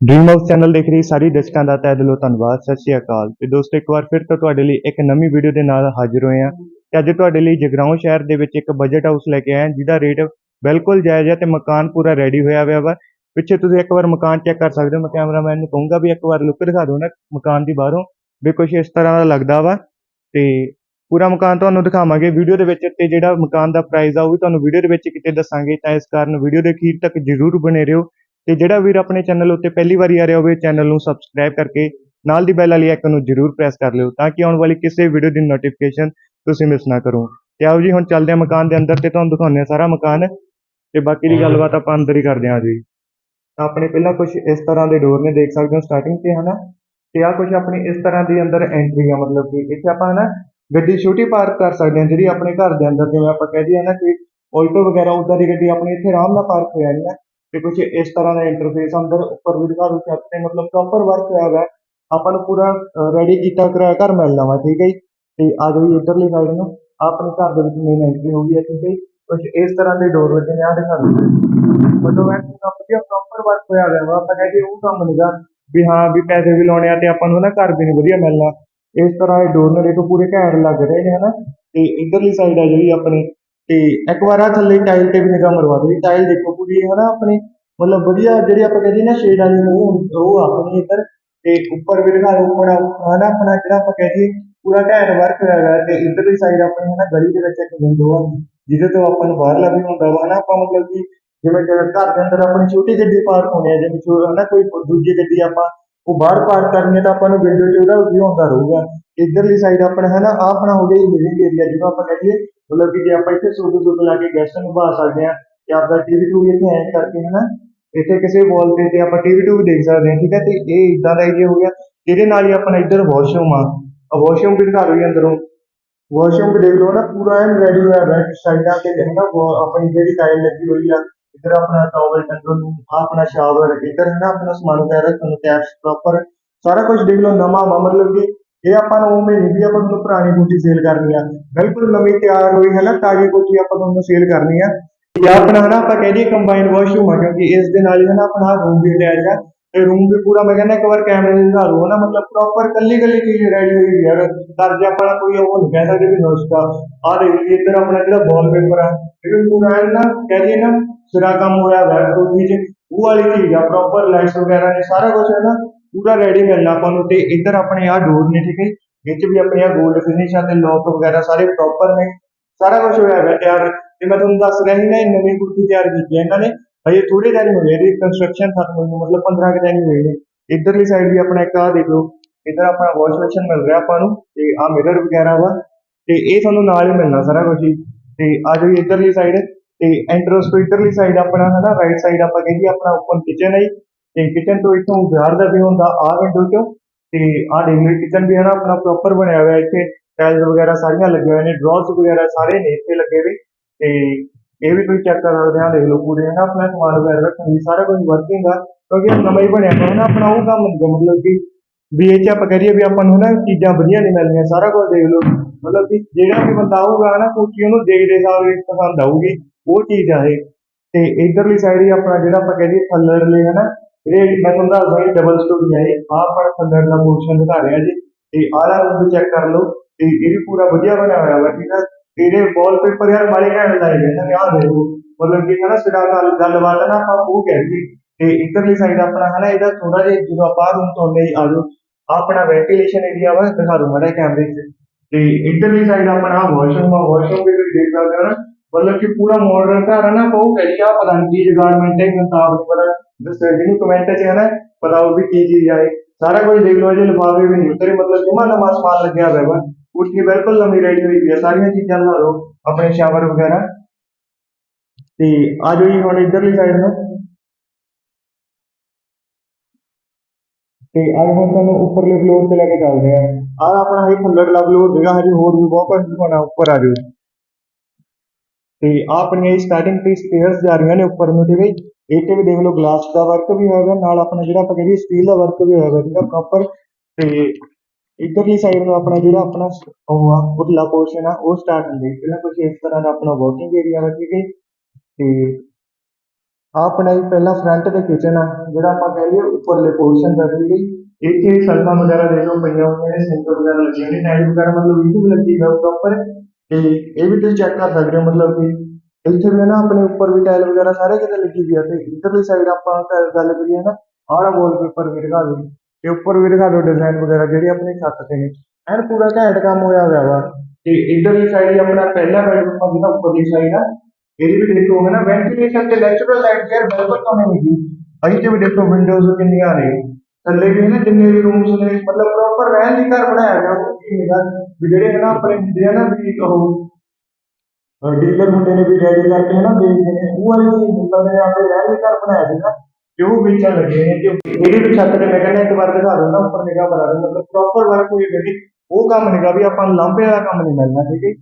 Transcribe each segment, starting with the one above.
Dream house channel ਦੇਖ ਰਹੀ ਸਾਰੀ ਦਰਸ਼ਕਾਂ ਦਾ ਤਹਿ ਦਿਲੋਂ ਧੰਨਵਾਦ, ਸਤਿ ਸ਼੍ਰੀ ਅਕਾਲ। ਤੇ ਦੋਸਤੋ, ਇੱਕ ਵਾਰ ਫਿਰ ਤੋਂ ਤੁਹਾਡੇ ਲਈ ਇੱਕ ਨਵੀਂ ਵੀਡੀਓ ਦੇ ਨਾਲ ਹਾਜ਼ਰ ਹੋਏ ਹਾਂ। ਤੇ ਅੱਜ ਤੁਹਾਡੇ ਲਈ ਜਗਰਾਉਂ ਸ਼ਹਿਰ ਦੇ ਵਿੱਚ ਇੱਕ ਬਜਟ ਹਾਊਸ ਲੈ ਕੇ ਆਏ ਹਾਂ, ਜਿਹਦਾ ਰੇਟ ਬਿਲਕੁਲ ਜਾਇਜ਼ ਹੈ ਤੇ ਮਕਾਨ ਪੂਰਾ ਰੈਡੀ ਹੋਇਆ ਹੋਇਆ ਵਾ। ਪਿੱਛੇ ਤੁਸੀਂ ਇੱਕ ਵਾਰ ਮਕਾਨ ਚੈੱਕ ਕਰ ਸਕਦੇ ਹੋ, ਮੈਂ ਕੈਮਰਾਮੈਨ ਨੂੰ ਕਹੂੰਗਾ ਵੀ ਇੱਕ ਵਾਰ ਲੁੱਕ ਦਿਖਾ ਦਿਓ ਨਾ ਮਕਾਨ ਦੀ ਬਾਹਰੋਂ, ਵੀ ਕੁਝ ਇਸ ਤਰ੍ਹਾਂ ਦਾ ਲੱਗਦਾ ਵਾ। ਤੇ ਪੂਰਾ ਮਕਾਨ ਤੁਹਾਨੂੰ ਦਿਖਾਵਾਂਗੇ ਵੀਡੀਓ ਦੇ ਵਿੱਚ ਤੇ ਜਿਹੜਾ ਮਕਾਨ ਦਾ ਪ੍ਰਾਈਸ ਆ ਉਹ ਵੀ ਤੁਹਾਨੂੰ ਵੀਡੀਓ ਦੇ ਵਿੱਚ ਕਿਤੇ ਦੱਸਾਂਗੇ, ਤਾਂ ਇਸ ਕਾਰਨ ਵੀਡੀਓ ਦੇ ਅਖੀਰ ਤੱਕ ਜ਼ਰੂਰ ਬਣੇ ਰਹੋ। ਤੇ ਜਿਹੜਾ ਵੀਰ ਆਪਣੇ ਚੈਨਲ ਉੱਤੇ ਪਹਿਲੀ ਵਾਰੀ ਆ ਰਿਹਾ ਹੋਵੇ ਚੈਨਲ ਨੂੰ ਸਬਸਕ੍ਰਾਈਬ ਕਰਕੇ ਨਾਲ ਦੀ ਬੈਲ ਵਾਲੀ ਆਈਕਨ ਨੂੰ ਜ਼ਰੂਰ ਪ੍ਰੈਸ ਕਰ ਲਿਓ ਤਾਂ ਕਿ ਆਉਣ ਵਾਲੀ ਕਿਸੇ ਵੀਡੀਓ ਦੀ ਨੋਟੀਫਿਕੇਸ਼ਨ ਤੁਸੀਂ ਮਿਸ ਨਾ ਕਰੋ। ਤੇ ਆਓ ਜੀ, ਹੁਣ ਚੱਲਦੇ ਹਾਂ ਮਕਾਨ ਦੇ ਅੰਦਰ ਤੇ ਤੁਹਾਨੂੰ ਦਿਖਾਉਂਦੇ ਹਾਂ ਸਾਰਾ ਮਕਾਨ ਤੇ ਬਾਕੀ ਦੀ ਗੱਲਬਾਤ ਆਪਾਂ ਅੰਦਰ ਹੀ ਕਰਦੇ ਹਾਂ ਜੀ। ਤਾਂ ਆਪਣੇ ਪਹਿਲਾਂ ਕੁਝ ਇਸ ਤਰ੍ਹਾਂ ਦੇ ਡੋਰ ਨੇ ਦੇਖ ਸਕਦੇ ਹੋ ਸਟਾਰਟਿੰਗ ਤੇ, ਹਨਾ? ਤੇ ਆ ਕੁਝ ਆਪਣੀ ਇਸ ਤਰ੍ਹਾਂ ਦੀ ਅੰਦਰ ਐਂਟਰੀ ਆ, ਮਤਲਬ ਕਿ ਇੱਥੇ ਆਪਾਂ, ਹਨਾ, ਗੱਡੀ ਛੋਟੀ ਪਾਰਕ ਕਰ ਸਕਦੇ ਹਾਂ ਜਿਹੜੀ ਆਪਣੇ ਘਰ ਦੇ ਅੰਦਰ ਜਿਵੇਂ ਆਪਾਂ ਕਹਿ ਦਈਏ ਨਾ ਕਿ ਆਲਟੋ ਵਗੈਰਾ ਉਦਾਂ ਦੀ ਗੱਡੀ ਆਪਣੀ ਇੱਥੇ ਆਰਾਮ ਨਾਲ ਪਾਰਕ ਹੋ ਜਾਣੀ ਆ। ਤੇ ਕੁਝ ਇਸ ਤਰ੍ਹਾਂ ਦਾ ਇੰਟਰਫੇਸ ਅੰਦਰ ਉੱਪਰ ਵੀ ਦਿਖਾ ਦੋ ਛੱਤ ਤੇ ਮਤਲਬ ਪ੍ਰੋਪਰ ਵਰਕ ਹੋਇਆ ਹੋਇਆ ਆਪਾਂ ਨੂੰ ਪੂਰਾ ਰੈਡੀ ਕੀਤਾ ਕਰਾਇਆ, ਘਰ ਮਿਲਣਾ ਵਾ ਠੀਕ ਹੈ ਜੀ? ਤੇ ਆ ਜਾਓ ਜੀ ਇੱਧਰਲੀ ਸਾਈਡ ਨੂੰ। ਆਪਣੇ ਘਰ ਦੇ ਵਿੱਚ ਮੇਨ ਐਂਟਰੀ ਹੋ ਗਈ ਹੈ, ਠੀਕ ਹੈ ਕੁਝ ਇਸ ਤਰ੍ਹਾਂ ਦੇ ਡੋਰ ਲੱਗੇ ਨੇ ਆ ਦਿਖਾ ਦਿਓ। ਮਤਲਬ ਇਹ ਪੂਰਾ ਵਧੀਆ ਪ੍ਰੋਪਰ ਵਰਕ ਹੋਇਆ ਹੋਇਆ ਵਾ। ਆਪਾਂ ਕਹਿੰਦੇ ਉਹ ਕੰਮ ਨਹੀਂਗਾ ਵੀ ਹਾਂ, ਵੀ ਪੈਸੇ ਵੀ ਲਾਉਣੇ ਆ ਤੇ ਆਪਾਂ ਨੂੰ ਨਾ ਘਰ ਵੀ ਨਹੀਂ ਵਧੀਆ ਮਿਲਣਾ। ਇਸ ਤਰ੍ਹਾਂ ਇਹ ਡੋਰ ਨੇ ਦੇਖੋ ਪੂਰੇ ਘੈਂਟ ਲੱਗ ਰਹੇ ਨੇ, ਹਨਾ? ਤੇ ਇਧਰਲੀ ਸਾਈਡ ਆ ਜਿਹੜੀ ਆਪਣੇ ਤੇ ਇੱਕ ਵਾਰ ਆ ਥੱਲੇ ਟਾਈਲ ਤੇ ਵੀ ਨਿਗਾਹ ਮਰਵਾ ਦਿਓ। ਟਾਈਲ ਦੇਖੋ ਪੂਰੀ ਹਨਾ ਆਪਣੀ, ਮਤਲਬ ਵਧੀਆ ਜਿਹੜੀ ਆਪਾਂ ਕਹਿੰਦੇ ਨਾ ਸ਼ੇਡ ਵਾਲੀ ਉਹ ਉਹ ਆਪਣੀ ਇੱਧਰ ਤੇ ਉੱਪਰ ਵੀ ਦਿਖਾ ਦਿਓ ਉੱਪਰ ਹਨਾ ਆਪਣਾ ਜਿਹੜਾ ਆਪਾਂ ਕਹਿੰਦੇ ਪੂਰਾ ਘੈਂਟ ਵਰਕ ਹੋਇਆ ਹੋਇਆ ਤੇ ਇਧਰਲੀ ਸਾਈਡ ਆਪਣੀ, ਹਨਾ ਗਲੀ ਦੇ ਵਿੱਚ ਇੱਕ ਵਿੰਡੋ ਆ, ਜਿਹਦੇ ਤੋਂ ਆਪਾਂ ਨੂੰ ਬਾਹਰਲਾ ਵੀ ਹੁੰਦਾ ਵਾ, ਹਨਾ ਆਪਾਂ ਮਤਲਬ ਕਿ ਜਿਵੇਂ ਘਰ ਦੇ ਅੰਦਰ ਆਪਣੀ ਛੋਟੀ ਗੱਡੀ ਪਾਰਕ ਹੋਣੀ ਹੈ ਜਿਵੇਂ ਹਨਾ ਕੋਈ ਦੂਜੀ ਗੱਡੀ ਆਪਾਂ, ਉਹ ਬਾਹਰ ਪਾਰਕ ਕਰਨੀ ਹੈ ਤਾਂ ਆਪਾਂ ਨੂੰ ਵਿੰਡੋ 'ਚ ਉਹਦਾ ਵੀ ਆਉਂਦਾ ਰਹੂਗਾ। ਇਧਰਲੀ ਸਾਈਡ ਆਪਣਾ ਹੈ ਨਾ, ਆਹ ਆਪਣਾ ਹੋ ਗਿਆ ਲਿਵਿੰਗ ਏਰੀਆ ਜਿਹਨੂੰ ਆਪਾਂ ਕਹੀਏ ਮਤਲਬ ਕਿ ਜੇ ਆਪਾਂ ਇੱਥੇ ਸੋਫੇ ਸੋਫੇ ਲਾ ਕੇ ਗੈਸਟ ਨੂੰ ਬਹਾ ਸਕਦੇ ਹਾਂ, ਤੇ ਆਪਦਾ ਟੀਵੀ ਟੂ ਇੱਥੇ ਐਂ ਕਰਕੇ ਹੈ ਨਾ, ਇੱਥੇ ਕਿਸੇ ਵਾਲ ਤੇ ਤੇ ਆਪਾਂ ਟੀਵੀ ਟੂ ਵੀ ਦੇਖ ਸਕਦੇ ਹਾਂ, ਠੀਕ ਹੈ, ਤੇ ਇਹ ਇਦਾਂ ਦਾ ਏਰੀਆ ਹੋ ਗਿਆ, ਇਹਦੇ ਨਾਲ ਹੀ ਆਪਣਾ ਇੱਧਰ ਵਾਸ਼ਰੂਮ ਆ ਵਾਸ਼ਰੂਮ ਵੀ ਦਿਖਾ ਦਿਓ ਅੰਦਰੋਂ? ਵਾਸ਼ਰੂਮ ਵੀ ਦੇਖ ਲਓ ਨਾ, ਪੂਰਾ ਐਨ ਰੈਡੀ ਹੋਇਆ ਬੈਕ ਸਾਈਡਾਂ ਤੇ ਹੈ ਨਾ ਆਪਣੀ ਜਿਹੜੀ ਟਾਈਲ ਲੱਗੀ ਹੋਈ ਆ, ਇੱਧਰ ਆਪਣਾ ਟਾਵਲ ਟੰਗਣ ਨੂੰ ਆਪਣਾ ਸ਼ਾਵਰ ਇੱਧਰ ਹੈ ਨਾ ਆਪਣਾ ਸਮਾਨ ਵਗੈਰਾ ਰੱਖਣ ਨੂੰ ਕੈਸ਼ ਪ੍ਰੋਪਰ ਸਾਰਾ ਕੁਝ ਦੇਖ ਲਓ, ਨਵਾਂ ਵਾ, ਮਤਲਬ ਕਿ ਇਹ ਆਪਾਂ ਨੂੰ ਉਵੇਂ ਨਹੀਂ ਵੀ ਆਪਾਂ ਨੂੰ ਪੁਰਾਣੀ ਕੋਠੀ ਸੇਲ ਕਰਨੀ ਆ। ਬਿਲਕੁਲ ਨਵੀਂ ਤਿਆਰ ਹੋਈ ਹੈ ਨਾ, ਤਾਜ਼ੀ ਕੋਠੀ ਆਪਾਂ ਤੁਹਾਨੂੰ ਸੇਲ ਕਰਨੀ ਆ। ਇਹ ਆਪਣਾ ਹੈ ਆਪਾਂ ਕਹਿ ਦਈਏ ਕੰਬਾਈਨ ਵਾਸ਼ਰੂਮ ਆ, ਕਿਉਂਕਿ ਇਸ ਦੇ ਨਾਲ ਹੀ ਹੈ ਆਪਣਾ ਰੂਮ ਵੀ ਅਟੈਚ ਆ। ਤੇ ਰੂਮ ਵੀ ਪੂਰਾ ਮੈਂ ਕਹਿੰਦਾ ਇੱਕ ਵਾਰ ਕੈਮਰੇ ਦੇ ਦਿਖਾ ਦਓ ਨਾ, ਮਤਲਬ ਪ੍ਰੋਪਰ ਕੱਲੀ ਕੱਲੀ ਚੀਜ਼ ਰੈਡੀ ਹੋਈ ਯਾਰ ਘਰ ਜੇ ਆਪਣਾ ਕੋਈ ਉਹ ਨਹੀਂ ਕਹਿ ਸਕਦੇ ਵੀ ਨੁਸਖਾ ਆ ਦੇਖ ਇੱਧਰ ਆਪਣਾ ਜਿਹੜਾ ਵਾਲਪੇਪਰ ਆ, ਇਹ ਪੂਰਾ ਐਨ ਨਾ ਕਹਿ ਦਈਏ ਨਾ, ਸਿਰਾ ਕੰਮ ਹੋਇਆ ਹੋਇਆ ਕੋਠੀ 'ਚ, ਉਹ ਵਾਲੀ ਚੀਜ਼ ਆ ਪ੍ਰੋਪਰ ਲਾਈਟਸ ਵਗੈਰਾ ਨੇ, ਸਾਰਾ ਕੁਝ ਹੈ ਨਾ। ਪੂਰਾ ਰੈਡੀ ਮਿਲਣਾ ਆਪਾਂ ਨੂੰ ਤੇ ਇੱਧਰ ਆਪਣੇ ਆ ਡੋਰ ਨੇ, ਠੀਕ ਹੈ ਵਿੱਚ ਵੀ ਆਪਣੇ ਆ 골ਡ ਫਿਨਿਸ਼ ਆ ਤੇ ਲੋਕ ਵਗੈਰਾ ਸਾਰੇ ਪ੍ਰੋਪਰ ਨੇ। ਸਾਰਾ ਕੁਝ ਹੋਇਆ ਹੋਇਆ ਤਿਆਰ। ਤੇ ਮੈਂ ਤੁਹਾਨੂੰ ਦੱਸ ਰਿਹਾ ਸੀ ਨਾ, ਇਹ ਨਵੀਂ ਕੁਰਸੀ ਤਿਆਰ ਕੀਤੀ ਹੈ ਇਹਨਾਂ ਨੇ। ਹਜੇ ਥੋੜੇ ਦਿਨ ਹੋਏ ਇਹਦੀ ਕੰਸਟਰਕਸ਼ਨ ਖਤਮ ਹੋਈ ਨੂੰ, ਮਤਲਬ 15 ਕੁ ਦਿਨ ਹੀ ਹੋਏ ਨੇ। ਇੱਧਰਲੀ ਸਾਈਡ ਵੀ ਆਪਣਾ ਇੱਕ ਆ ਦੇਖ ਲਓ। ਇੱਧਰ ਆਪਣਾ ਵਾਸ਼ ਬੇਸਿਨ ਮਿਲ ਰਿਹਾ ਆਪਾਂ ਨੂੰ, ਤੇ ਆ ਮਿਰਰ ਵਗੈਰਾ ਵਾ। ਤੇ ਇਹ ਤੁਹਾਨੂੰ ਨਾਲ ਹੀ ਮਿਲਣਾ ਸਾਰਾ ਕੁਝ ਹੀ ਤੇ ਆ ਜਾਓ ਇੱਧਰਲੀ ਸਾਈਡ ਤੇ ਐਂਟਰੈਂਸ ਤੋਂ ਇੱਧਰਲੀ ਸਾਈਡ ਆਪਣਾ ਹੈ ਨਾ ਰਾਈਟ ਸਾਈਡ ਆਪਾਂ ਕਹਿੰਦੀ ਆਪਣਾ ਓਪਨ ਕਿਚਨ ਹੈ ਜੀ। ਤੇ ਕਿਚਨ ਤੋਂ ਇੱਥੋਂ ਬਾਹਰ ਦਾ ਵੀ ਹੁੰਦਾ ਆ ਵਿੰਡੋ ਚੋਂ, ਤੇ ਆ ਡਿਲੀਵਰੀ ਕਿਚਨ ਵੀ ਹੈ ਨਾ, ਆਪਣਾ ਪ੍ਰੋਪਰ ਬਣਿਆ ਹੋਇਆ ਇੱਥੇ ਟਾਈਲਸ ਵਗੈਰਾ ਸਾਰੀਆਂ ਲੱਗੀਆਂ ਹੋਈਆਂ ਨੇ ਡਰਾਅਰਸ ਵਗੈਰਾ ਸਾਰੇ ਨੇ ਇੱਥੇ ਲੱਗੇ ਹੋਏ, ਤੇ ਇਹ ਵੀ ਤੁਸੀਂ ਚੈੱਕ ਕਰ ਸਕਦੇ ਆ ਦੇਖ ਲਓ ਪੂਰੇ ਹੈ ਨਾ, ਆਪਣਾ ਸਮਾਨ ਵਗੈਰਾ ਰੱਖਣ ਲਈ ਸਾਰਾ ਕੁਝ ਵਰਕਿੰਗ ਆ, ਕਿਉਂਕਿ ਇਹ ਨਵਾਂ ਹੀ ਬਣਿਆ ਹੋਇਆ ਨਾ, ਆਪਣਾ ਉਹ ਕੰਮ ਨਹੀਂ ਮਤਲਬ ਕਿ ਵੀ ਇਹ ਚ ਆਪਾਂ ਕਰੀਏ ਵੀ ਆਪਾਂ ਨੂੰ ਨਾ ਚੀਜ਼ਾਂ ਵਧੀਆ ਨਹੀਂ ਮਿਲਣੀਆਂ, ਸਾਰਾ ਕੁਝ ਦੇਖ ਲਓ, ਮਤਲਬ ਕਿ ਜਿਹੜਾ ਵੀ ਬੰਦਾ ਆਊਗਾ ਨਾ ਕੋਠੀ ਉਹਨੂੰ ਦੇਖਦੇ ਸਾਰ ਹੀ ਪਸੰਦ ਆਊਗੀ, ਉਹ ਚੀਜ਼ ਆ ਇਹ, ਤੇ ਇਧਰਲੀ ਸਾਈਡ ਹੀ ਆਪਣਾ ਜਿਹੜਾ ਆਪਾਂ ਕਹਿੰਦੇ ਥੱਲੜ ਲਈ ਹੈ ਇਹ ਮੈਂ ਤੁਹਾਨੂੰ ਦੱਸਦਾ ਇਹ ਡਬਲ ਸਟੋਰੀ ਹੈ ਆਹ ਪਰ ਥੱਲੜ ਦਾ ਪੋਰਸ਼ਨ ਦਿਖਾ ਰਿਹਾ ਜੀ। ਤੇ ਆਹ ਵਾਲਾ ਰੂਮ ਚੈੱਕ ਕਰ ਲਓ। ਤੇ ਇਹ ਵੀ ਪੂਰਾ ਵਧੀਆ ਬਣਿਆ ਹੋਇਆ ਵਾ, ਠੀਕ ਆ? ਇਹਦੇ ਵਾਲਪੇਪਰ ਯਾਰ ਮਾੜੇ ਘੈਂਟ ਲਾਏ ਗਏ ਨੇ। ਆਹ ਦੇਖੋ, ਮਤਲਬ ਕਿ ਹਨਾ, ਸਿਰਾ ਗੱਲ ਗੱਲਬਾਤ ਹੈ ਨਾ ਆਪਾਂ ਉਹ ਕਹਿੰਦੇ ਤੇ ਇੱਧਰਲੀ ਸਾਈਡ ਆਪਣਾ ਹੈ ਇਹਦਾ ਥੋੜਾ ਜਿਹਾ ਜਦੋਂ ਆਪਾਂ ਰੂਮ ਤੋਂ ਲਈ ਆ ਜਾਓ ਆਪਣਾ ਵੈਂਟੀਲੇਸ਼ਨ ਏਰੀਆ ਵਾ, ਦਿਖਾ ਦੂੰ ਮਾੜਾ ਕੈਮਰੇ 'ਚ। ਤੇ ਇੱਧਰਲੀ ਸਾਈਡ ਆਪਣਾ ਵਾਸ਼ਰੂਮ ਆ। ਵਾਸ਼ਰੂਮ ਵੀ ਤੁਸੀਂ ਦੇਖ ਸਕਦੇ ਹੋ ਨਾ। ਮਤਲਬ ਕਿ ਪੂਰਾ ਮਾਡਰਨ ਘਰ ਹੈ ਨਾ ਉਹ ਕਹੀ ਆ ਪਤਾ ਨਹੀਂ ਕੀ ਜਗਾਰਮੈਂਟ ਹੈ ਮੁਤਾਬਕ ਪਤਾ ਦੱਸੋ ਜਿਹਨੂੰ ਕਮੈਂਟ 'ਚ ਹੈ ਨਾ, ਪਤਾ ਉਹ ਵੀ ਕੀ ਚੀਜ਼ ਆਏ ਸਾਰਾ ਕੁਝ ਦੇਖ ਲਓ ਜੇ ਲਿਫਾਫੇ ਵੀ ਨਹੀਂ ਉਤਰੇ, ਮਤਲਬ ਜਮਾ ਨਵਾਂ ਸਮਾਨ ਲੱਗਿਆ ਹੋਇਆ ਵਾ। ਕੁਰਸੀ ਬਿਲਕੁਲ ਨਵੀਂ ਰੈਡੀ ਹੋਈ ਪਈ ਆ, ਸਾਰੀਆਂ ਚੀਜ਼ਾਂ ਤੇ ਆ ਜਾਓ ਜੀ, ਹੁਣ ਇਧਰਲੀ ਸਾਈਡ ਨੂੰ। ਤੇ ਅੱਜ ਹੁਣ ਤੁਹਾਨੂੰ ਉੱਪਰਲੇ ਫਲੋਰ ਤੇ ਲੈ ਕੇ ਚੱਲਦੇ ਆ। ਆਹ ਆਪਣਾ ਇਹ ਥੱਲੜਲਾ ਫਲੋਰ ਸੀਗਾ ਹਜੇ ਹੋਰ ਵੀ ਬਹੁਤ ਕੁਝ ਦਿਖਾਉਣਾ, ਉੱਪਰ ਆ ਜਾਓ। ਤੇ ਆਹ ਆਪਣੀਆਂ ਇਹ ਸਟਾਰਟਿੰਗ ਤੇ ਸਟੇਅਰਸ ਜਾ ਰਹੀਆਂ ਨੇ ਉੱਪਰ ਨੂੰ, ਠੀਕ ਹੈ ਜੀ। ਇਹ ਤੇ ਵੀ ਦੇਖ ਲਓ ਗਲਾਸ ਦਾ ਵਰਕ ਵੀ ਹੋਏਗਾ ਨਾਲ ਆਪਣਾ ਜਿਹੜਾ ਆਪਾਂ ਕਹਿੰਦੇ ਸਟੀਲ ਦਾ ਵਰਕ ਵੀ ਹੋਏਗਾ ਠੀਕ ਆ ਪ੍ਰੋਪਰ ਤੇ ਇੱਧਰਲੀ ਸਾਈਡ ਨੂੰ ਆਪਣਾ ਜਿਹੜਾ ਆਪਣਾ ਉਹ ਆ ਉਤਲਾ ਪੋਰਸ਼ਨ ਆ, ਉਹ ਸਟਾਰਟ ਹੁੰਦੀ ਪਹਿਲਾਂ ਕੁਝ ਇਸ ਤਰ੍ਹਾਂ ਦਾ ਆਪਣਾ ਵਰਕਿੰਗ ਏਰੀਆ ਵਾ, ਠੀਕ ਹੈ ਤੇ ਆਪਣਾ ਹੀ ਪਹਿਲਾ ਫਰੰਟ ਤੇ ਕਿਚਨ ਆ, ਜਿਹੜਾ ਆਪਾਂ ਕਹਿ ਲਈਏ ਉੱਪਰਲੇ ਪੋਰਸ਼ਨ ਦਾ, ਠੀਕ ਹੈ ਇੱਥੇ ਸਲਫਾਂ ਵਗੈਰਾ ਦੇ ਲਓ ਪਈਆਂ ਹੋਈਆਂ ਨੇ ਸਿੰਕ ਵਗੈਰਾ ਲੱਗੇ ਹੋਏ ਨੇ ਟਾਈਲ ਵਗੈਰਾ ਮਤਲਬ ਇਹ ਵੀ ਲੱਗੀ ਹੋਈ ਤੇ ਇਹ ਵੀ ਤੁਸੀਂ ਚੈੱਕ ਕਰ ਸਕਦੇ ਹੋ, ਮਤਲਬ ਕਿ ਇੱਥੇ ਵੀ ਨਾ, ਆਪਣੇ ਉੱਪਰ ਵੀ ਟਾਇਲ ਵਗੈਰਾ ਸਾਰੇ ਕਿਤੇ ਲੱਗੀ ਹੋਈ ਆ ਤੇ ਇੱਧਰਲੀ ਸਾਈਡ ਆਪਾਂ ਗੱਲ ਕਰੀਏ ਨਾ, ਆਹ ਵਾਲਪੇਪਰ ਵੀ ਦਿਖਾ ਦਿਓ। ਤੇ ਉੱਪਰ ਵੀ ਦਿਖਾ ਦਿਓ ਡਿਜ਼ਾਈਨ ਵਗੈਰਾ, ਜਿਹੜੇ ਆਪਣੇ ਛੱਤ ਤੇ ਨੇ। ਐਨ ਪੂਰਾ ਘੈਂਟ ਕੰਮ ਹੋਇਆ ਹੋਇਆ ਵਾ। ਤੇ ਇੱਧਰਲੀ ਸਾਈਡ ਆਪਣਾ ਪਹਿਲਾ ਬੈਡਰੂਮ ਆ ਜਿਹੜਾ ਉੱਪਰਲੀ ਸਾਈਡ ਆ, ਇਹਦੀ ਵੀ ਦੇਖੋਗੇ ਨਾ ਵੈਂਟੀਲੇਸ਼ਨ ਤੇ ਨੈਚੁਰਲ ਲਾਈਟ ਯਾਰ ਬਿਲਕੁਲ ਤਾਂ ਨਹੀਂ ਹੈਗੀ। ਅਸੀਂ ਤੇ ਵੀ ਦੇਖੋ ਵਿੰਡੋਜ਼ ਕਿੰਨੀਆਂ ਨੇ। ਥੱਲੇ ਵੀ ਨਾ ਜਿੰਨੇ ਵੀ ਰੂਮਸ ਨੇ, ਮਤਲਬ ਪ੍ਰੋਪਰ ਰਹਿਣ ਲਈ ਘਰ ਬਣਾਇਆ ਗਿਆ, ਉਹ ਕੀ ਹੈਗਾ, ਵੀ ਜਿਹੜੇ ਹੈ ਨਾ ਆਪਣੇ ਹੁੰਦੇ ਆ ਨਾ ਵੀ ਉਹ ਡੀਲਰ ਹੁੰਦੇ ਨੇ ਵੀ ਰੈਡੀ ਕਰਕੇ ਨਾ ਵੇਚਦੇ ਨੇ, ਉਹ ਵਾਲੀ ਚੀਜ਼ ਮਤਲਬ ਨੇ ਆਪਣੇ ਰਹਿਣ ਲਈ ਘਰ ਬਣਾਇਆ ਸੀਗਾ, ਤੇ ਉਹ ਵੇਚਣ ਲੱਗੇ ਨੇ, ਤੇ ਇਹਦੇ ਵੀ ਛੱਤ ਤੇ ਮੈਂ ਕਹਿੰਦਾ ਇੱਕ ਵਾਰ ਦਿਖਾ ਦਿੰਦਾ, ਉੱਪਰ ਨਿਗਾਹ ਬਣਾ ਦਿੰਦਾ, ਮਤਲਬ ਪ੍ਰੋਪਰ ਵਰਕ ਹੋਈ ਗੱਡੀ ਉਹ ਕੰਮ ਨਿਗਾ ਵੀ ਆਪਾਂ ਨੂੰ ਲਾਂਭੇ ਵਾਲਾ ਕੰਮ ਨਹੀਂ ਮਿਲਣਾ, ਠੀਕ ਹੈ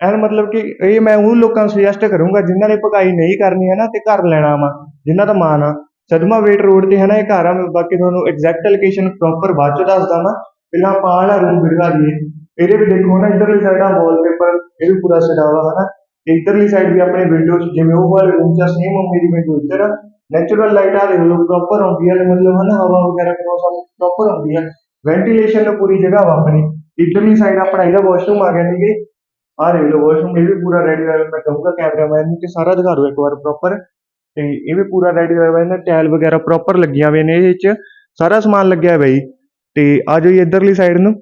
ਐਨ ਮਤਲਬ ਕਿ ਇਹ ਮੈਂ ਉਹ ਲੋਕਾਂ ਨੂੰ ਸੁਜੈਸਟ ਕਰੂੰਗਾ, ਜਿਨ੍ਹਾਂ ਨੇ ਪਕਾਈ ਨਹੀਂ ਕਰਨੀ ਹੈ ਨਾ, ਤੇ ਘਰ ਲੈਣਾ ਵਾ, ਜਿਨ੍ਹਾਂ ਦਾ ਮਾਨ ਆ ਸਦਮਾ ਵੇਟ ਰੋਡ ਤੇ ਹੈ ਨਾ ਇਹ ਘਰ ਆ, ਮੈਂ ਬਾਕੀ ਤੁਹਾਨੂੰ ਐਗਜ਼ੈਕਟ ਲੋਕੇਸ਼ਨ ਪ੍ਰੋਪਰ ਬਾਅਦ ਚ ਦੱਸਦਾ ਨਾ ਪਹਿਲਾਂ ਆਪਾਂ ਆਹ ਰੂਮ ਦਿਖਾ ਦਈਏ। ਇਹਦੇ ਵੀ ਦੇਖੋ ਨਾ, ਇਧਰਲੀ ਸਾਈਡ ਆ ਵਾਲਪੇਪਰ ਇਹ ਵੀ ਪੂਰਾ ਸਜਾ ਹੈ ਨਾ। ਇਧਰਲੀ ਸਾਈਡ ਵੀ ਆਪਣੇ ਵਿੰਡੋਜ਼ ਜਿਵੇਂ ਉਹ ਵਾਲੇ ਰੂਮ ਚ ਸੇਮ ਉਵੇਂ ਦੀ ਵਿੰਡੋ ਇੱਧਰ ਨੈਚੁਰਲ ਲਾਈਟ ਆ, ਦੇਖ ਲਓ ਪ੍ਰੋਪਰ ਹੁੰਦੀ ਹੈ ਮਤਲਬ, ਹੈ ਨਾ, ਹਵਾ ਵਗੈਰਾ ਕ੍ਰੋਸ ਪ੍ਰੋਪਰ ਹੁੰਦੀ ਹੈ ਵੈਂਟੀਲੇਸ਼ਨ ਨੂੰ ਪੂਰੀ ਜਗ੍ਹਾ ਵਾਪਰੀ ਆਪਣੀ। ਇਧਰਲੀ ਸਾਈਡ ਆਪਣਾ ਇਹਦਾ ਵਾਸ਼ਰੂਮ ਆ ਗਿਆ ਨਹੀਂ ਆ ਦੇਖ ਲਓ ਵਾਸ਼ਰੂਮ ਇਹ ਵੀ ਪੂਰਾ ਰੈਡੀ ਹੋਇਆ ਮੈਂ ਕਹੂੰਗਾ ਕੈਮਰਾਮੈਨ ਨੂੰ ਕਿ ਸਾਰਾ ਦਿਖਾ ਦਿਓ ਇੱਕ ਵਾਰ ਪ੍ਰੋਪਰ ਤੇ ਇਹ ਵੀ ਪੂਰਾ ਰੈਡੀ ਹੋਇਆ ਹੋਇਆ ਇਹਨਾਂ ਟਾਇਲ ਵਗੈਰਾ ਪ੍ਰੋਪਰ ਲੱਗੀਆਂ ਹੋਈਆਂ ਨੇ ਇਹ 'ਚ ਸਾਰਾ ਸਮਾਨ ਲੱਗਿਆ ਹੋਇਆ ਬਈ ਤੇ ਆ ਜਾਓ ਜੀ ਇਧਰਲੀ ਸਾਈਡ ਨੂੰ।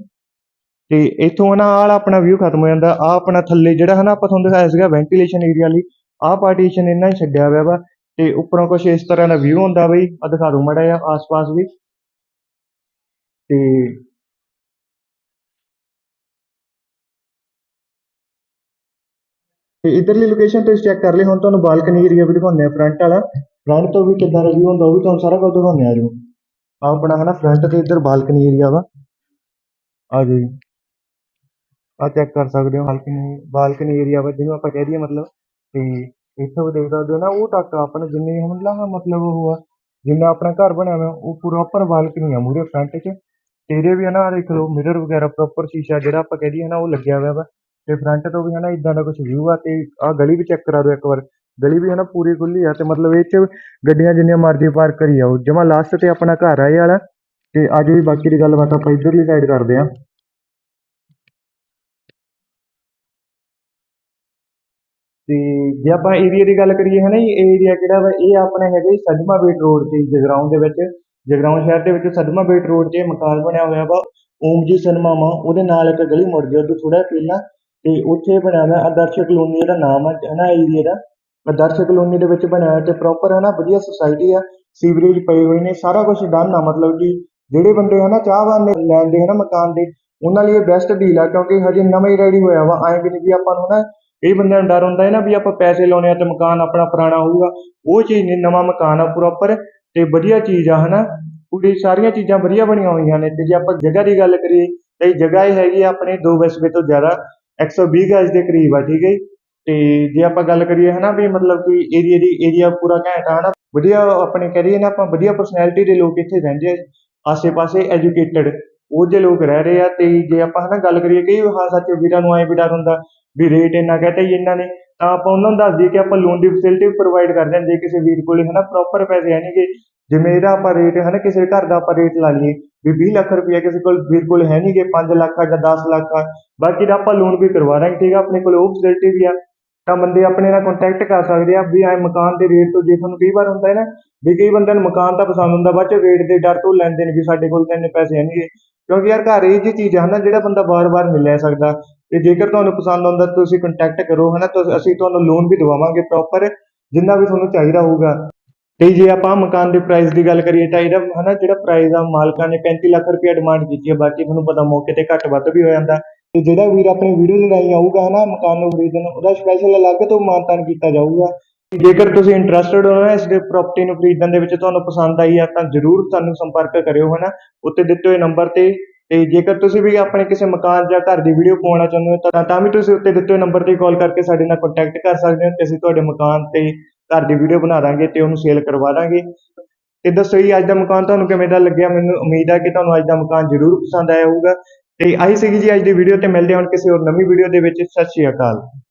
ਤੇ ਇੱਥੋਂ ਨਾ ਆਹ ਆਪਣਾ ਵਿਊ ਖਤਮ ਹੋ ਜਾਂਦਾ। ਆ ਆਪਣਾ ਥੱਲੇ ਜਿਹੜਾ ਹਨਾ ਆਪਾਂ ਤੁਹਾਨੂੰ ਦਿਖਾਇਆ ਸੀਗਾ ਵੈਂਟੀਲੇਸ਼ਨ ਏਰੀਆ ਲਈ ਆਹ ਪਾਰਟੀਸ਼ਨ ਇਹਨਾਂ ਹੀ ਛੱਡਿਆ ਹੋਇਆ ਵਾ। ਤੇ ਉੱਪਰੋਂ ਕੁਝ ਇਸ ਤਰ੍ਹਾਂ ਦਾ ਵਿਊ ਹੁੰਦਾ ਬਈ ਆ ਦਿਖਾ ਦੋ ਮੜਾ ਜਿਹਾ ਆਸ-ਪਾਸ ਵੀ। ਤੇ ਤੇ ਇਧਰਲੀ ਲੋਕੇਸ਼ਨ ਤੁਸੀਂ ਚੈੱਕ ਕਰ ਲਈ, ਹੁਣ ਤੁਹਾਨੂੰ ਬਾਲਕਨੀ ਏਰੀਆ ਵੀ ਦਿਖਾਉਂਦੇ ਆ ਫਰੰਟ ਵਾਲਾ। ਫਰੰਟ ਤੋਂ ਵੀ ਕਿੱਦਾਂ ਦਾ ਹੁੰਦਾ, ਉਹ ਵੀ ਤੁਹਾਨੂੰ ਸਾਰਾ ਕੁਝ ਦਿਖਾਉਂਦੇ ਆ ਜੋ ਆ ਆਪਣਾ ਹਨਾ ਫਰੰਟ ਤੇ ਇੱਧਰ ਬਾਲਕਨੀ ਏਰੀਆ ਵਾ। ਆ ਜੀ। ਆ ਚੈੱਕ ਕਰ ਸਕਦੇ ਹੋ ਬਾਲਕਨੀ ਬਾਲਕਨੀ ਏਰੀਆ ਵਾ, ਜਿਹਨੂੰ ਆਪਾਂ ਕਹਿ ਦਈਏ ਮਤਲਬ। ਤੇ ਇੱਥੋਂ ਵੀ ਦੇਖ ਸਕਦੇ ਹੋ ਨਾ, ਉਹ ਤੱਕ ਆਪਣਾ ਜਿੰਨੇ ਮਤਲਬ ਮਤਲਬ ਉਹ ਆ, ਜਿੰਨਾ ਆਪਣਾ ਘਰ ਬਣਿਆ ਹੋਇਆ, ਉਹ ਪ੍ਰੋਪਰ ਬਾਲਕਨੀ ਆ ਮੂਰੇ ਫਰੰਟ 'ਚ। ਤੇ ਇਹਦੇ ਵੀ ਹਨਾ ਆਹ ਦੇਖ ਲਓ ਮਿਰਰ ਵਗੈਰਾ ਪ੍ਰੋਪਰ ਸ਼ੀਸ਼ਾ ਜਿਹੜਾ ਆਪਾਂ ਕਹਿ ਦਈਏ ਨਾ, ਉਹ ਲੱਗਿਆ ਹੋਇਆ ਵਾ। ਤੇ ਫਰੰਟ ਤੋਂ ਵੀ ਹਨਾ ਇਦਾਂ ਦਾ ਕੁਝ ਵਿਊ ਆ ਤੇ ਆ ਗਲੀ ਵੀ ਚੈੱਕ ਕਰਾ ਦਿਓ ਇੱਕ ਵਾਰ। ਗਲੀ ਵੀ ਹਨਾ ਪੂਰੀ ਖੁੱਲੀ ਆ ਤੇ ਮਤਲਬ ਇਹ 'ਚ ਗੱਡੀਆਂ ਜਿੰਨੀਆਂ ਮਰਜ਼ੀ ਪਾਰਕ ਕਰੀ ਜਾਓ ਜਮਾ ਲਾਸਟ ਤੇ ਆਪਣਾ ਘਰ ਆ ਇਹ ਵਾਲਾ ਤੇ ਅੱਜ ਵੀ ਬਾਕੀ ਦੀ ਗੱਲਬਾਤ ਆਪਾਂ ਇਧਰਲੀ ਸਾਈਡ ਕਰਦੇ ਆ। ਤੇ ਜੇ ਆਪਾਂ ਏਰੀਆ ਦੀ ਗੱਲ ਕਰੀਏ ਹਨਾ ਇਹ ਏਰੀਆ ਕਿਹੜਾ ਵਾ? ਇਹ ਆਪਣਾ ਹੈਗਾ ਸਦਮਾ ਬੇਟ ਰੋਡ ਤੇ ਜਗਰਾਉਂ ਦੇ ਵਿੱਚ। ਜਗਰਾਉਂ ਸ਼ਹਿਰ ਦੇ ਵਿੱਚ ਸਦਮਾ ਬੇਟ ਰੋਡ ਤੇ ਮਕਾਨ ਬਣਿਆ ਹੋਇਆ ਵਾ। ਓਮ ਜੀ ਸਿਨੇਮਾ ਵਾ। ਉਹਦੇ ਨਾਲ ਇੱਕ ਗਲੀ ਮੁੜ ਗਈ ਉਦੋਂ ਥੋੜਾ ਪਹਿਲਾਂ ਤੇ ਉੱਥੇ ਬਣਿਆ ਹੋਇਆ ਆਦਰਸ਼ ਕਲੋਨੀ ਇਹਦਾ ਨਾਮ ਆ ਹਨਾ ਏਰੀਆ ਦਾ। ਆਦਰਸ਼ ਕਲੋਨੀ ਦੇ ਵਿੱਚ ਬਣਿਆ ਹੋਇਆ ਤੇ ਪ੍ਰੋਪਰ ਹੈ ਨਾ, ਵਧੀਆ ਸੁਸਾਇਟੀ ਆ। ਸੀਵਰੇਜ ਪਏ ਹੋਏ ਨੇ, ਸਾਰਾ ਕੁਝ ਡਨ ਆ, ਮਤਲਬ ਕਿ ਜਿਹੜੇ ਬੰਦੇ ਹਨਾ ਚਾਹਵਾਨ ਨੇ ਲੈਣ ਦੇ ਹਨਾ ਮਕਾਨ ਦੇ, ਉਹਨਾਂ ਲਈ ਇਹ ਬੈਸਟ ਡੀਲ ਆ, ਕਿਉਂਕਿ ਹਜੇ ਨਵਾਂ ਹੀ ਰੈਡੀ ਹੋਇਆ ਵਾ। ਐਂ ਵੀ ਨਹੀਂ ਵੀ ਆਪਾਂ ਨੂੰ ਨਾ ਇਹ ਬੰਦਿਆਂ ਨੂੰ ਡਰ ਹੁੰਦਾ ਹੈ ਨਾ ਵੀ ਆਪਾਂ ਪੈਸੇ ਲਾਉਣੇ ਆ ਤੇ ਮਕਾਨ ਆਪਣਾ ਪੁਰਾਣਾ ਹੋਊਗਾ। ਉਹ ਚੀਜ਼ ਨਹੀਂ ਨਵਾਂ ਮਕਾਨ ਆ ਪ੍ਰੋਪਰ ਤੇ ਵਧੀਆ ਚੀਜ਼ ਆ ਹਨਾ ਪੂਰੀ ਸਾਰੀਆਂ ਚੀਜ਼ਾਂ ਵਧੀਆ ਬਣੀਆਂ ਹੋਈਆਂ ਨੇ ਤੇ ਜੇ ਆਪਾਂ ਜਗ੍ਹਾ ਦੀ ਗੱਲ ਕਰੀਏ, ਤਾਂ ਇਹ ਜਗ੍ਹਾ ਇਹ ਹੈਗੀ ਆ ਆਪਣੇ 2 ਵਿਸਵੇ ਤੋਂ ਜ਼ਿਆਦਾ। 120 ਗਜ ਦੇ ਕਰੀਬ ਆ, ਠੀਕ ਹੈ ਜੀ। ਤੇ ਜੇ ਆਪਾਂ ਗੱਲ ਕਰੀਏ ਹਨਾ ਵੀ ਮਤਲਬ ਕਿ ਏਰੀਆ ਦੀ ਏਰੀਆ ਪੂਰਾ ਘੈਂਟ ਆ ਹਨਾ, ਵਧੀਆ ਆਪਣੇ ਕਹਿ ਕਰੀਏ ਨਾ ਆਪਾਂ ਵਧੀਆ ਪਰਸਨੈਲਿਟੀ ਦੇ ਲੋਕ ਇੱਥੇ ਰਹਿੰਦੇ ਆ ਆਸੇ-ਪਾਸੇ ਐਜੂਕੇਟਡ ਉਹ ਜੇ ਲੋਕ ਰਹਿ ਰਹੇ ਆ ਤੇ ਜੇ ਆਪਾਂ ਹਨਾ ਗੱਲ ਕਰੀਏ ਕਿ ਹਾਂ ਸੱਚ ਵੀਰਾਂ ਨੂੰ ਐ ਵੀ ਡਰ ਹੁੰਦਾ ਵੀ ਰੇਟ ਇੰਨਾ ਕਹਤਾ ਜੀ ਇਹਨਾਂ ਨੇ ਤਾਂ ਆਪਾਂ ਉਹਨਾਂ ਨੂੰ ਦੱਸ ਦਈਏ ਕਿ ਆਪਾਂ ਲੋਨ ਦੀ ਫੈਸਿਲਿਟੀ ਪ੍ਰੋਵਾਈਡ ਕਰਦੇ ਹਾਂ ਜੇ ਕਿਸੇ ਵੀਰ ਕੋਲੇ ਹਨਾ ਪ੍ਰੋਪਰ ਪੈਸੇ ਹੈ ਨਹੀਂਗੇ ਜਿਵੇਂ ਇਹਦਾ ਆਪਾਂ ਰੇਟ ਹਨਾ ਕਿਸੇ ਘਰ ਦਾ ਆਪਾਂ ਰੇਟ ਲਾ ਲਈਏ ਵੀ 20 ਲੱਖ ਰੁਪਇਆ ਕਿਸੇ ਕੋਲ ਵੀਰ ਕੋਲ ਹੈ ਨਹੀਂਗੇ 5 ਲੱਖ ਆ ਜਾਂ 10 ਲੱਖ ਬਾਕੀ ਦਾ ਆਪਾਂ ਲੋਨ ਵੀ ਕਰਵਾ ਦਾਂਗੇ, ਠੀਕ ਆ? ਆਪਣੇ ਕੋਲ ਉਹ ਫੈਸਿਲਿਟੀ ਵੀ ਆ। ਤਾਂ ਬੰਦੇ ਆਪਣੇ ਨਾਲ ਕੰਟੈਕਟ ਕਰ ਸਕਦੇ ਆ ਵੀ ਐ ਮਕਾਨ ਦੇ ਰੇਟ ਤੋਂ ਜੇ ਤੁਹਾਨੂੰ ਕਈ ਵਾਰ ਹੁੰਦਾ ਹੈ ਨਾ ਵੀ ਕਈ ਬੰਦਿਆਂ ਨੂੰ ਮਕਾਨ ਤਾਂ ਪਸੰਦ ਹੁੰਦਾ, ਬਾਅਦ ਚ ਰੇਟ ਦੇ ਡਰ ਤੋਂ ਲੈਂਦੇ ਨੇ ਵੀ ਸਾਡੇ ਕੋਲ ਤਾਂ ਇੰਨੇ ਪੈਸੇ ਹੈ ਨਹੀਂਗੇ ਕਿਉਂਕਿ ਯਾਰ ਘਰ ਇਹ ਜੀ ਚੀਜ਼ ਹੈ ਨਾ ਜਿਹੜਾ ਬੰਦਾ ਵਾਰ-ਵਾਰ ਨਹੀਂ ਲੈ ਸਕਦਾ। ਤੇ ਜੇਕਰ ਤੁਹਾਨੂੰ ਪਸੰਦ ਆਉਂਦਾ ਤੁਸੀਂ ਕੰਟੈਕਟ ਕਰੋ, ਹਨਾ? ਤਾਂ ਅਸੀਂ ਤੁਹਾਨੂੰ ਲੋਨ ਵੀ ਦਵਾਵਾਂਗੇ ਪ੍ਰੋਪਰ ਜਿੰਨਾ ਵੀ ਤੁਹਾਨੂੰ ਚਾਹੀਦਾ ਹੋਊਗਾ। ਤੇ ਜੇ ਆਪਾਂ ਮਕਾਨ ਦੇ ਪ੍ਰਾਈਸ ਦੀ ਗੱਲ ਕਰੀਏ ਤਾਂ ਇਹਦਾ, ਹਨਾ, ਜਿਹੜਾ ਪ੍ਰਾਈਸ ਆ, ਮਾਲਕਾਂ ਨੇ 35 ਲੱਖ ਰੁਪਏ ਡਿਮਾਂਡ ਕੀਤੀ ਹੈ ਬਾਕੀ ਤੁਹਾਨੂੰ ਪਤਾ ਮੌਕੇ ਤੇ ਘੱਟ ਵੱਧ ਵੀ ਹੋ ਜਾਂਦਾ। ਤੇ ਜਿਹੜਾ ਵੀਰ ਆਪਣੀ ਵੀਡੀਓ ਦੇ ਰਾਹੀਂ ਆਊਗਾ, ਹਨਾ, ਮਕਾਨ ਨੂੰ ਖਰੀਦਣ ਉਹਦਾ ਸਪੈਸ਼ਲ ਅਲੱਗ ਤੋਂ ਮਾਨਤਾਨ ਕੀਤਾ ਜਾਊਗਾ। ਜੇਕਰ ਤੁਸੀਂ ਇੰਟਰਸਟਿਡ ਹੋ ਨਾ ਇਸ ਦੇ ਪ੍ਰਾਪਰਟੀ ਨੂੰ ਖਰੀਦਣ ਦੇ ਵਿੱਚ ਤੁਹਾਨੂੰ ਪਸੰਦ ਆਈ ਆ, ਤਾਂ ਜਰੂਰ ਸਾਨੂੰ ਸੰਪਰਕ ਕਰਿਓ, ਹਨਾ? ਉੱਤੇ ਦਿੱਤੇ ਹੋਏ ਨੰਬਰ ਤੇ ਤੇ ਜੇਕਰ ਤੁਸੀਂ ਵੀ ਆਪਣੇ ਕਿਸੇ ਮਕਾਨ ਜਾਂ ਘਰ ਦੀ ਵੀਡੀਓ ਪਵਾਉਣਾ ਚਾਹੁੰਦੇ ਹੋ, ਤਾਂ ਤਾਂ ਵੀ ਤੁਸੀਂ ਉੱਤੇ ਦਿੱਤੇ ਹੋਏ ਨੰਬਰ ਤੇ ਕਾਲ ਕਰਕੇ ਸਾਡੇ ਨਾਲ ਕੰਟੈਕਟ ਕਰ ਸਕਦੇ ਹੋ ਤੇ ਅਸੀਂ ਤੁਹਾਡੇ ਮਕਾਨ ਤੇ ਘਰ ਦੀ ਵੀਡੀਓ ਬਣਾ ਦਾਂਗੇ ਤੇ ਉਹਨੂੰ ਸੇਲ ਕਰਵਾ ਦਾਂਗੇ। ਤੇ ਦੱਸੋ ਜੀ, ਅੱਜ ਦਾ ਮਕਾਨ ਤੁਹਾਨੂੰ ਕਿਵੇਂ ਦਾ ਲੱਗਿਆ? ਮੈਨੂੰ ਉਮੀਦ ਹੈ ਕਿ ਤੁਹਾਨੂੰ ਅੱਜ ਦਾ ਮਕਾਨ ਜ਼ਰੂਰ ਪਸੰਦ ਆਇਆ ਹੋਊਗਾ। ਤੇ ਆਹੀ ਸੀਗੀ ਜੀ ਅੱਜ ਦੀ ਵੀਡੀਓ ਤੇ ਮਿਲਦੇ ਹਾਂ ਹੁਣ ਕਿਸੇ ਹੋਰ ਨਵੀਂ ਵੀਡੀਓ ਦੇ ਵਿੱਚ। ਸਤਿ ਸ਼੍ਰੀ ਅਕਾਲ।